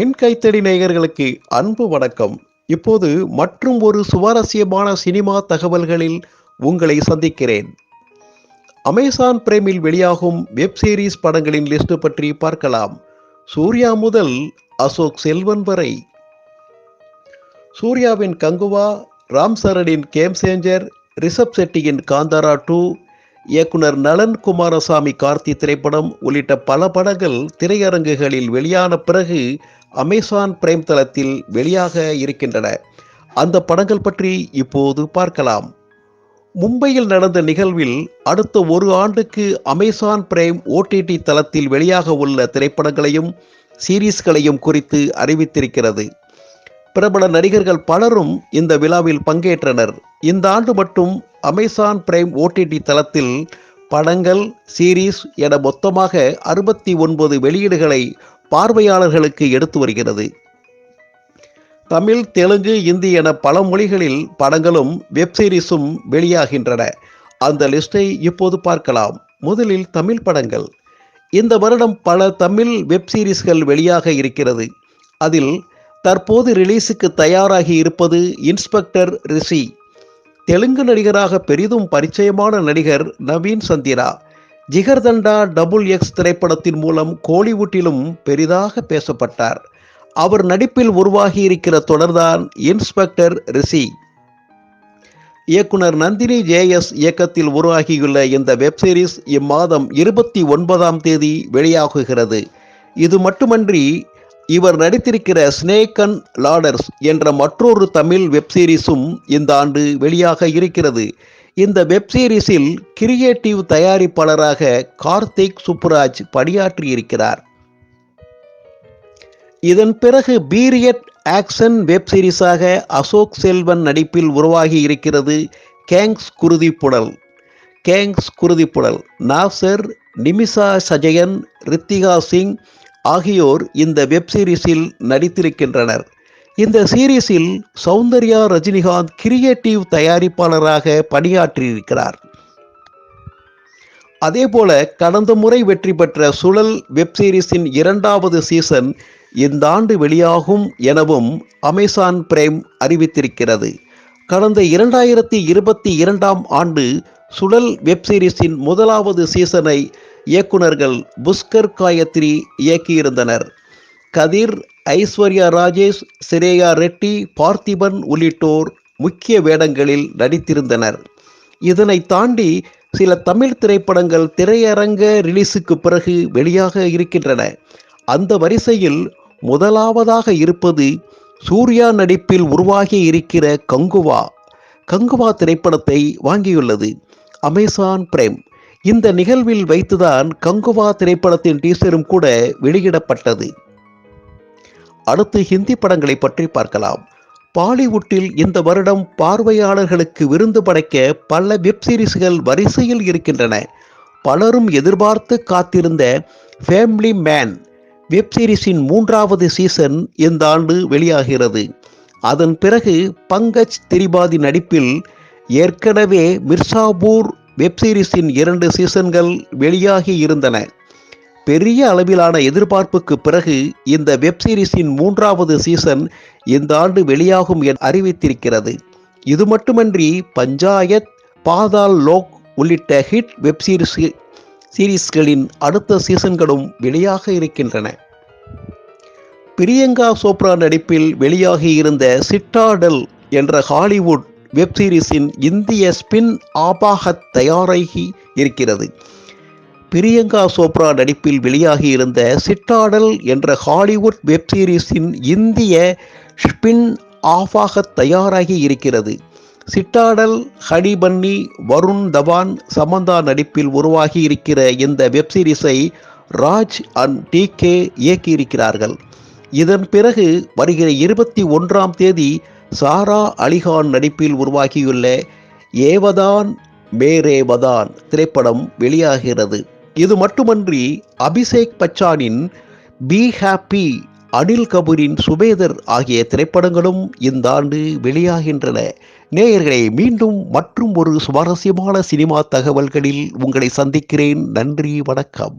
மின் கைத்தடி நேயர்களுக்கு அன்பு வணக்கம். இப்போது மற்றும் ஒரு சுவாரஸ்யமான சினிமா தகவல்களில் உங்களை சந்திக்கிறேன். அமேசான் பிரேமில் வெளியாகும் வெப் சீரிஸ் படங்களின் லிஸ்ட் பற்றி பார்க்கலாம். சூர்யா முதல் அசோக் செல்வன் வரை. சூர்யாவின் கங்குவா ராம் சரணின் கேம் சேஞ்சர் ரிஷப் செட்டியின் காந்தாரா டூ இயக்குனர் நலன் குமாரசாமி கார்த்தி திரைப்படம் உள்ளிட்ட பல படங்கள் திரையரங்குகளில் வெளியான பிறகு அமேசான் பிரேம் தளத்தில் வெளியாக இருக்கின்றன. அந்த படங்கள் பற்றி இப்போது பார்க்கலாம். மும்பையில் நடந்த நிகழ்வில் அடுத்த ஒரு ஆண்டுக்கு அமேசான் பிரேம் ஓடிடி தளத்தில் வெளியாக உள்ள திரைப்படங்களையும் சீரீஸ்களையும் குறித்து அறிவித்திருக்கிறது. பிரபல நடிகர்கள் பலரும் இந்த விழாவில் பங்கேற்றனர். இந்த ஆண்டு மட்டும் அமேசான் பிரைம் ஓடிடி தளத்தில் படங்கள் சீரீஸ் என மொத்தமாக அறுபத்தி ஒன்பது வெளியீடுகளை பார்வையாளர்களுக்கு எடுத்து வருகிறது. தமிழ் தெலுங்கு இந்தி என பல மொழிகளில் படங்களும் வெப் சீரிஸும் வெளியாகின்றன. அந்த லிஸ்டை இப்போது பார்க்கலாம். முதலில் தமிழ் படங்கள். இந்த வருடம் பல தமிழ் வெப் சீரிஸ்கள் வெளியாக இருக்கிறது. அதில் தற்போது ரிலீஸுக்கு தயாராகி இருப்பது இன்ஸ்பெக்டர் ரிஷி. தெலுங்கு நடிகராக பெரிதும் பரிச்சயமான நடிகர் நவீன் சந்திரா. ஜிகர்தண்டா டபுள் எக்ஸ் திரைப்படத்தின் மூலம் கோலிவுட்டிலும் பெரிதாக பேசப்பட்டார். அவர் நடிப்பில் உருவாகி இருக்கிற தொடர்தான் இன்ஸ்பெக்டர் ரிஷி. இயக்குனர் நந்தினி ஜேஎஸ் இயக்கத்தில் உருவாகியுள்ள இந்த வெப் சீரிஸ் இம்மாதம் இருபத்தி ஒன்பதாம் தேதி வெளியாகுகிறது. இது மட்டுமன்றி இவர் நடித்திருக்கிற ஸ்னேக் அண்ட் லாடர்ஸ் என்ற மற்றொரு தமிழ் வெப் சீரிஸும் இந்த ஆண்டு வெளியாக இருக்கிறது. இந்த வெப் சீரிஸில் கிரியேட்டிவ் தயாரிப்பாளராக கார்த்திக் சுப்புராஜ் பணியாற்றியிருக்கிறார். இதன் பிறகு பீரியட் ஆக்ஷன் வெப் சீரிஸாக அசோக் செல்வன் நடிப்பில் உருவாகி இருக்கிறது கேங்ஸ் குருதிப்புடல் கேங்ஸ் குருதிப்புடல் நாசர் நிமிஷா சஜயன் ரித்திகா சிங் ஆகியோர் இந்த வெப் சீரிஸில் நடித்திருக்கின்றனர். இந்த சீரீஸில் சௌந்தர்யா ரஜினிகாந்த் கிரியேட்டிவ் தயாரிப்பாளராக பணியாற்றியிருக்கிறார். அதேபோல கடந்த முறை வெற்றி பெற்ற சுழல் வெப் சீரிஸின் இரண்டாவது சீசன் இந்த ஆண்டு வெளியாகும் எனவும் அமேசான் பிரேம் அறிவித்திருக்கிறது. கடந்த இரண்டாயிரத்தி இருபத்தி இரண்டாம் ஆண்டு சுழல் வெப் சீரிஸின் முதலாவது சீசனை இயக்குனர்கள் புஷ்கர் காயத்ரி இயக்கியிருந்தனர். கதிர் ஐஸ்வர்யா ராஜேஷ் சிரேயா ரெட்டி பார்த்திபன் உள்ளிட்டோர் முக்கிய வேடங்களில் நடித்திருந்தனர். இதனை தாண்டி சில தமிழ் திரைப்படங்கள் திரையரங்க ரிலீஸுக்கு பிறகு வெளியாக இருக்கின்றன. அந்த வரிசையில் முதலாவதாக இருப்பது சூர்யா நடிப்பில் உருவாகி இருக்கிற கங்குவா. கங்குவா திரைப்படத்தை வாங்கியுள்ளது. அமேசான் பிரேம் இந்த நிகழ்வில் வைத்துதான் கங்குவா திரைப்படத்தின் டீசரும் கூட வெளியிடப்பட்டது. அடுத்து ஹிந்தி படங்களை பற்றி பார்க்கலாம். பாலிவுட்டில் இந்த வருடம் பார்வையாளர்களுக்கு விருந்து படைக்க பல வெப் சீரிஸ்கள் வரிசையில் இருக்கின்றன. பலரும் எதிர்பார்த்து காத்திருந்த ஃபேமிலி மேன் வெப் சீரிஸின் மூன்றாவது சீசன் இந்த ஆண்டு வெளியாகிறது. அதன் பிறகு பங்கஜ் திரிபாதி நடிப்பில் ஏற்கனவே மிர்சாபூர் வெப் சீரிஸின் இரண்டு சீசன்கள் வெளியாகி இருந்தன. பெரிய அளவிலான எதிர்பார்ப்புக்கு பிறகு இந்த வெப் சீரிஸின் மூன்றாவது சீசன் இந்த ஆண்டு வெளியாகும் என அறிவித்திருக்கிறது. இது மட்டுமன்றி பஞ்சாயத் பாதால் லோக் உள்ளிட்ட ஹிட் வெப்சீரிஸ் சீரீஸ்களின் அடுத்த சீசன்களும் வெளியாக இருக்கின்றன. பிரியங்கா சோப்ரா நடிப்பில் வெளியாகி இருந்த சிட்டாடல் என்ற ஹாலிவுட் வெப் சீரிஸின் இந்திய ஸ்பின் ஆபாகத் தயாராகி இருக்கிறது. பிரியங்கா சோப்ரா நடிப்பில் வெளியாகி இருந்த சிட்டாடல் என்ற ஹாலிவுட் வெப் சீரிஸின் இந்திய ஸ்பின் ஆஃபாக தயாராகி இருக்கிறது. Citadel honey bunny Varun Dhawan Samantha நடிப்பில் உருவாகி இருக்கிற இந்த வெப் சீரிஸை ராஜ் அண்ட் டி கே இயக்கியிருக்கிறார்கள். இதன் பிறகு வருகிற இருபத்தி ஒன்றாம் தேதி சாரா அலிகான் நடிப்பில் உருவாகியுள்ள ஏவதான் மேரேவதான் திரைப்படம் வெளியாகிறது. இது மட்டுமன்றி அபிஷேக் பச்சானின் பி ஹாப்பி அனில் கபூரின் சுபேதர் ஆகிய திரைப்படங்களும் இந்த ஆண்டு வெளியாகின்றன. நேயர்களை மீண்டும் மற்றும் ஒரு சுவாரஸ்யமான சினிமா தகவல்களில் உங்களை சந்திக்கிறேன். நன்றி வணக்கம்.